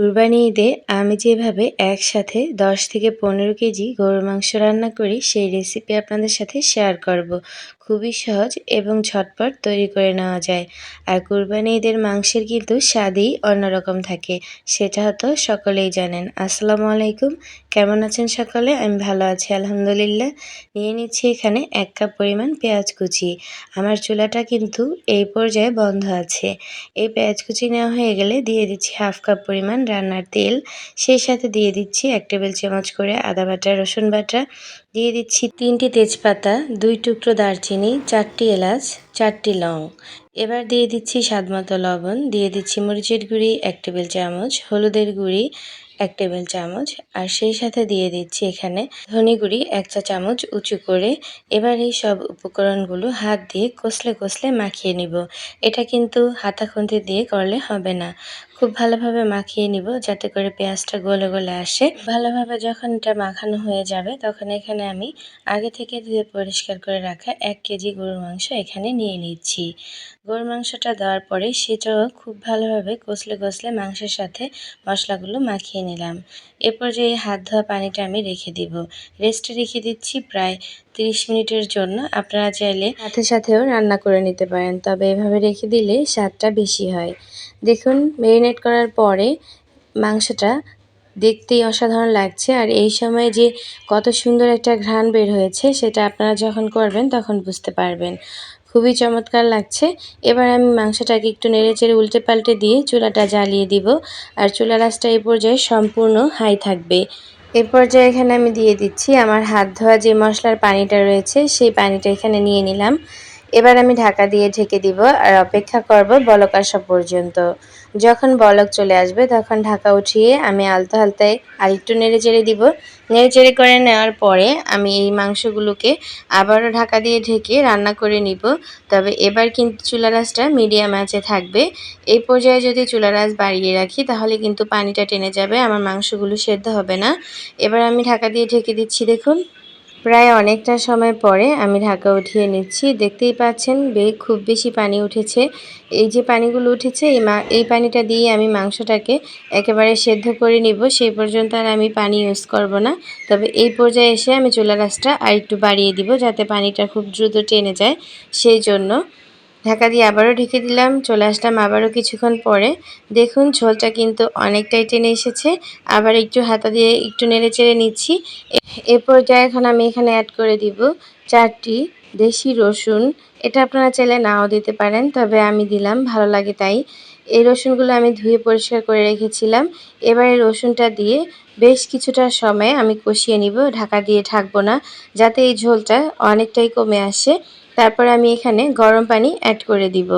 কুরবানি ঈদে আমি যেভাবে একসাথে দশ থেকে পনেরো কেজি গরুর মাংস রান্না করি, সেই রেসিপি আপনাদের সাথে শেয়ার করব। খুবই সহজ এবং ঝটপট তৈরি করে নেওয়া যায়। আর কুরবানি ঈদের মাংসের কিন্তু স্বাদই অন্যরকম থাকে, সেটা হয়তো সকলেই জানেন। আসসালামু আলাইকুম, কেমন আছেন সকলে? আমি ভালো আছি, আলহামদুলিল্লাহ। নিয়ে নিচ্ছি এখানে এক কাপ পরিমাণ পেঁয়াজ কুচি। আমার চুলাটা কিন্তু এই পর্যায়ে বন্ধ আছে। এই পেঁয়াজ কুচি নেওয়া হয়ে গেলে দিয়ে দিচ্ছি হাফ কাপ পরিমাণ রান্নার তেল। সেই সাথে দিয়ে দিচ্ছি এক টেবিল চামচ করে আদা বাটা, রসুন বাটা। দিয়ে দিচ্ছি তিনটি তেজপাতা, দুই টুকরো দারচিনি। চারটি এলাচ, চারটি লং। এবার দিয়ে দিচ্ছি স্বাদমতো লবণ। দিয়ে দিচ্ছি মরিচের গুঁড়ি, এক টেবিল চামচ, হলুদের গুঁড়ি, এক টেবিল চামচ, আর সেই সাথে দিয়ে দিচ্ছি এখানে ধনে গুঁড়ি, এক চা চামচ উঁচু করে। এবার এই সব উপকরণগুলো হাত দিয়ে কষলে কষলে মাখিয়ে নিব। এটা কিন্তু হাতা খুন্তি দিয়ে করলে হবে না। খুব ভালোভাবে মাখিয়ে নিব যাতে করে পেঁয়াজটা গলে গলে আসে। ভালোভাবে যখন এটা মাখানো হয়ে যাবে, তখন এখানে আমি আগে থেকে ধুয়ে পরিষ্কার করে রাখা এক কেজি গরুর মাংস এখানে নিয়ে নিচ্ছি। গরুর মাংসটা দেওয়ার পরে সেটাও খুব ভালোভাবে কষলে কষলে মাংসের সাথে মশলাগুলো মাখিয়ে নিলাম। এরপর যে হাত ধোয়া পানিটা আমি রেখে দিব। রেস্টে রেখে দিচ্ছি প্রায় তিরিশ মিনিটের জন্য। আপনারা চাইলে সাথে সাথেও রান্না করে নিতে পারেন, তবে এভাবে রেখে দিলে স্বাদটা বেশি হয়। দেখুন মেরিনেট করার পরে মাংসটা দেখতেই অসাধারণ লাগছে। আর এই সময় যে কত সুন্দর একটা ঘ্রাণ বের হয়েছে, সেটা আপনারা যখন করবেন তখন বুঝতে পারবেন। খুবই চমৎকার লাগছে। এবার আমি মাংসটাকে একটু নেড়ে চেড়ে উল্টে পাল্টে দিয়ে চুলাটা জ্বালিয়ে দিব। আর চুলা রাসটা এই পর্যায়ে সম্পূর্ণ হাই থাকবে। এ পর্যায়ে এখানে আমি দিয়ে দিচ্ছি আমার হাত ধোয়া যে মশলার পানিটা রয়েছে, সেই পানিটা এখানে নিয়ে নিলাম। এবার আমি ঢাকা দিয়ে ঢেকে দিব আর অপেক্ষা করব বলক আসা পর্যন্ত। যখন বলক চলে আসবে তখন ঢাকা উঠিয়ে আমি আলতো হালতায় আর একটু নেড়ে চেড়ে দিব। নেড়ে চেড়ে করে নেওয়ার পরে আমি এই মাংসগুলোকে আবারও ঢাকা দিয়ে ঢেকে রান্না করে নিব। তবে এবার কিন্তু চুলা রাসটা মিডিয়াম আঁচে থাকবে। এই পর্যায়ে যদি চুলা রাস বাড়িয়ে রাখি তাহলে কিন্তু পানিটা টেনে যাবে, আমার মাংসগুলো সেদ্ধ হবে না। এবার আমি ঢাকা দিয়ে ঢেকে দিচ্ছি, দেখুন। প্রায় অনেকটা সময় পরে আমি ঢাকা উঠিয়ে নিচ্ছি। দেখতেই পাচ্ছেন, বে, খুব বেশি পানি উঠেছে। এই যে পানিগুলো উঠেছে, এই মা, এই পানিটা দিয়ে আমি মাংসটাকে একেবারে সেদ্ধ করে নিব। সেই পর্যন্ত আর আমি পানি ইউজ করব না। তবে এই পর্যায়ে এসে আমি চুলা গাছটা আর একটু বাড়িয়ে দিব যাতে পানিটা খুব দ্রুত টেনে যায়। সেই জন্য ঢাকা দিয়ে আবারও ঢেকে দিলাম, চলে আসলাম আবারও কিছুক্ষণ পরে। দেখুন, ঝোলটা কিন্তু অনেকটাই টেনে এসেছে। আবার একটু হাতা দিয়ে একটু নেড়ে চেড়ে নিচ্ছি। এ পর্যায়ে এখন আমি এখানে অ্যাড করে দিব চারটি দেশি রসুন। এটা আপনারা চাইলে নাও দিতে পারেন, তবে আমি দিলাম, ভালো লাগে তাই। এই রসুনগুলো আমি ধুয়ে পরিষ্কার করে রেখেছিলাম। এবারে রসুনটা দিয়ে বেশ কিছুটা সময় আমি কষিয়ে নিব, ঢাকা দিয়ে ঢাকবো না, যাতে এই ঝোলটা অনেকটাই কমে আসে। তারপরে আমি এখানে গরম পানি অ্যাড করে দিব।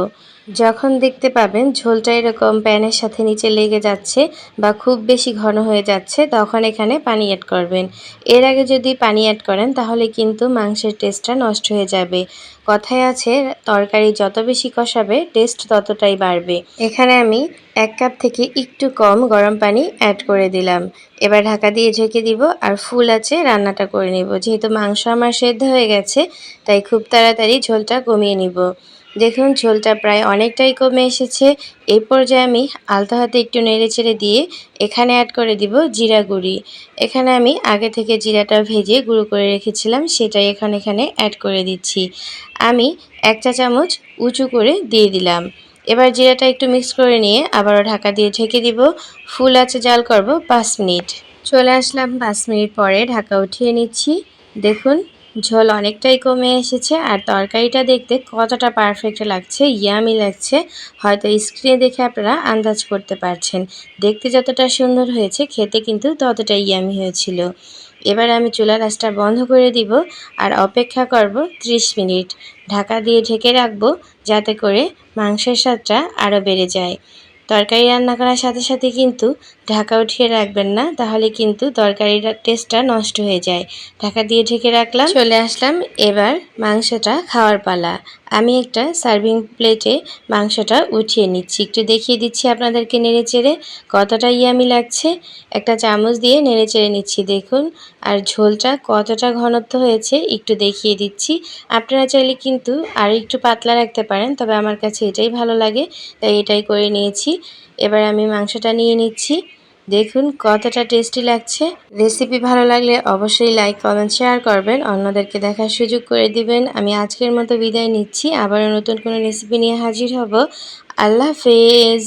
যখন দেখতে পাবেন ঝোলটা এরকম প্যানের সাথে নিচে লেগে যাচ্ছে বা খুব বেশি ঘন হয়ে যাচ্ছে, তখন এখানে পানি অ্যাড করবেন। এর আগে যদি পানি অ্যাড করেন, তাহলে কিন্তু মাংসের টেস্টটা নষ্ট হয়ে যাবে। কথায় আছে, তরকারি যত বেশি কষাবে টেস্ট ততটাই বাড়বে। এখানে আমি এক কাপ থেকে একটু কম গরম পানি অ্যাড করে দিলাম। এবার ঢাকা দিয়ে ঝেঁকে দিব আর ফুল আছে, রান্নাটা করে নিব। যেহেতু মাংস আমার সেদ্ধ হয়ে গেছে, তাই খুব তাড়াতাড়ি ঝোলটা কমিয়ে নিব। দেখুন, ঝোলটা প্রায় অনেকটাই কমে এসেছে। এই পর্যায়ে আমি আলতা হাতে একটু নেড়ে চেড়ে দিয়ে এখানে অ্যাড করে দিব জিরা গুঁড়ি। এখানে আমি আগে থেকে জিরাটা ভেজে গুঁড়ো করে রেখেছিলাম, সেটাই এখন এখানে অ্যাড করে দিচ্ছি। আমি এক চা চামচ উঁচু করে দিয়ে দিলাম। এবার জিরাটা একটু মিক্স করে নিয়ে আবারও ঢাকা দিয়ে ঢেকে দিব। ফুল আছে, জাল করব পাঁচ মিনিট। চলে আসলাম পাঁচ মিনিট পরে, ঢাকা উঠিয়ে নিচ্ছি। দেখুন ঝোল অনেকটাই কমে এসেছে আর তরকারিটা দেখতে কতটা পারফেক্ট লাগছে ইয়ামি লাগছে। হয়তো স্ক্রিনে দেখে আপনারা আন্দাজ করতে পারছেন। দেখতে যতটা সুন্দর হয়েছে, খেতে কিন্তু ততটা ইয়ামি হয়েছিল। এবার আমি চুলা রাসটা বন্ধ করে দিব আর অপেক্ষা করব 30 মিনিট। ঢাকা দিয়ে ঢেকে রাখব যাতে করে মাংসের স্বাদটা আরও বেড়ে যায়। তরকারি রান্না করার সাথে সাথে কিন্তু ঢাকা উঠিয়ে রাখবেন না, তাহলে কিন্তু তরকারির টেস্টটা নষ্ট হয়ে যায়। ঢাকা দিয়ে ঢেকে রাখলাম। চলে আসলাম এবার মাংসটা খাওয়ার পালা। আমি একটা সার্ভিং প্লেটে মাংসটা উঠিয়ে নিচ্ছি। একটু দেখিয়ে দিচ্ছি আপনাদেরকে নেড়ে চেড়ে কতটা ইয়ামি লাগছে। একটা চামচ দিয়ে নেড়ে চেড়ে নিচ্ছি, দেখুন। আর ঝোলটা কতটা ঘনত্ব হয়েছে একটু দেখিয়ে দিচ্ছি। আপনারা চাইলে কিন্তু আর একটু পাতলা রাখতে পারেন, তবে আমার কাছে এটাই ভালো লাগে, তাই এটাই করে নিয়েছি এবার আমি মাংসটা নিয়ে নিচ্ছি। দেখুন কতটা টেস্টি লাগছে। রেসিপি ভালো লাগলে অবশ্যই লাইক কমেন্ট শেয়ার করবেন। অন্যদেরকে দেখার সুযোগ করে দিবেন। আমি আজকের মতো বিদায় নিচ্ছি। আবারও নতুন কোনো রেসিপি নিয়ে হাজির হব। আল্লাহ হাফেজ।